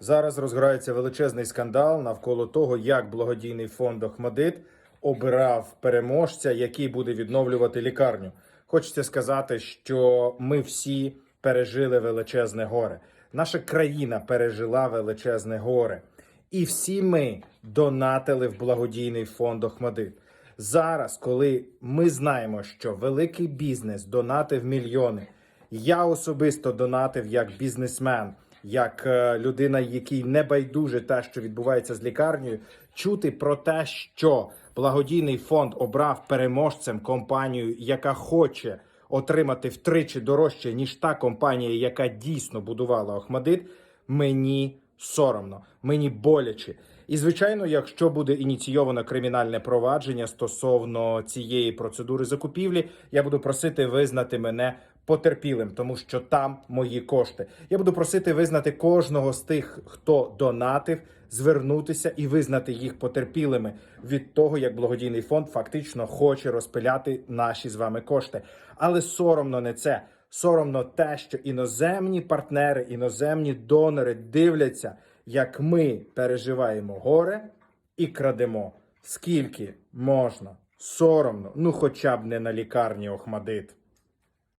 Зараз розгорається величезний скандал навколо того, як благодійний фонд Охмадит обирав переможця, який буде відновлювати лікарню. Хочеться сказати, що ми всі пережили величезне горе. Наша країна пережила величезне горе. І всі ми донатили в благодійний фонд Охмадит. Зараз, коли ми знаємо, що великий бізнес донатив мільйони, я особисто донатив як бізнесмен, як е, людина, якій не байдуже те, що відбувається з лікарнею, чути про те, що благодійний фонд обрав переможцем компанію, яка хоче отримати втричі дорожче ніж та компанія, яка дійсно будувала Охмадит, мені соромно, мені боляче. І звичайно, якщо буде ініційовано кримінальне провадження стосовно цієї процедури закупівлі, я буду просити визнати мене потерпілим, тому що там мої кошти. Я буду просити визнати кожного з тих, хто донатив, звернутися і визнати їх потерпілими від того, як благодійний фонд фактично хоче розпиляти наші з вами кошти. Але соромно не це. Соромно те, що іноземні партнери, іноземні донори дивляться, як ми переживаємо горе і крадемо. Скільки можна? Соромно, ну хоча б не на лікарні Охмадит.